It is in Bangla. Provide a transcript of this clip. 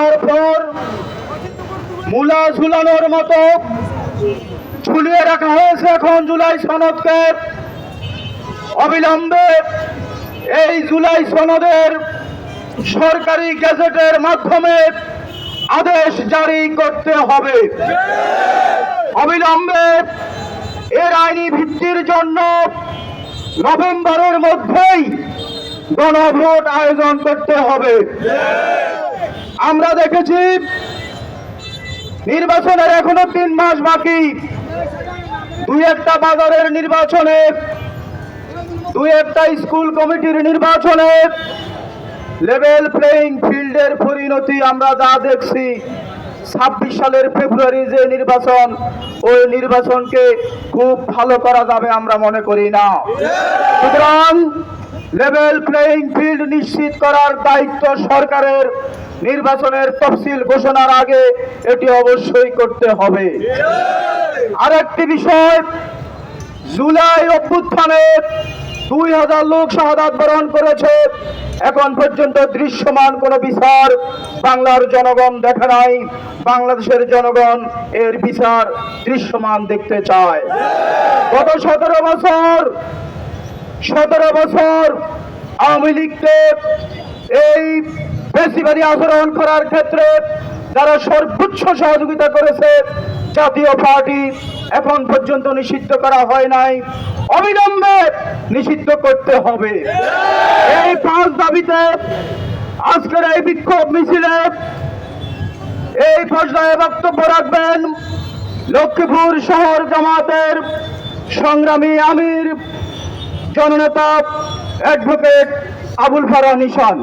তারপর ঝুলানোর মতো ঝুলিয়ে রাখা হয়েছে এখন জুলাই সনদকে। অবিলম্বে এই জুলাই সনদের সরকারি গ্যাজেটের মাধ্যমে আদেশ জারি করতে হবে। অবিলম্বে এর আইনি ভিত্তির জন্য নভেম্বরের মধ্যেই গণভোট আয়োজন করতে হবে। আমরা দেখেছি নির্বাচনের এখনও তিন মাস বাকি। দুই একটা বাজারের নির্বাচনে, দুই একটা স্কুল কমিটির নির্বাচনে লেভেল প্লেইং ফিল্ডের পরিণতি আমরা যা দেখছি, ছাব্বিশ সালের ফেব্রুয়ারি যে নির্বাচন, ওই নির্বাচনকে খুব ভালো করা যাবে আমরা মনে করি না। সুতরাং লেভেল প্লেইং ফিল্ড নিশ্চিত করার দায়িত্ব সরকারের। নির্বাচনের তফসিল ঘোষণার আগে এটি অবশ্যই করতে হবে। আরেকটি বিষয়, জুলাই অভ্যুত্থানে দুই হাজার লোক শাহাদাত বরণ করেছে। এখন পর্যন্ত দৃশ্যমান কোনো বিচার বাংলার জনগণ দেখে নাই। বাংলাদেশের জনগণ এর বিচার দৃশ্যমান দেখতে চায়। গত সতেরো বছর সতেরো বছর আওয়ামী লীগকে এই বেশিবাদী আচরণ করার ক্ষেত্রে যারা সর্বোচ্চ সহযোগিতা করেছে, জাতীয় পার্টি এখন পর্যন্ত নিষিদ্ধ করা হয় নাই। অবিলম্বে নিষিদ্ধ করতে হবে। এই পাঁচ দাবিতে আজকের এই বিক্ষোভ মিছিলে এই পর্যায়ে বক্তব্য রাখবেন লক্ষ্মীপুর শহর জামাতের সংগ্রামী আমির, জননেতা, অ্যাডভোকেট আবুল ফারা নিশান।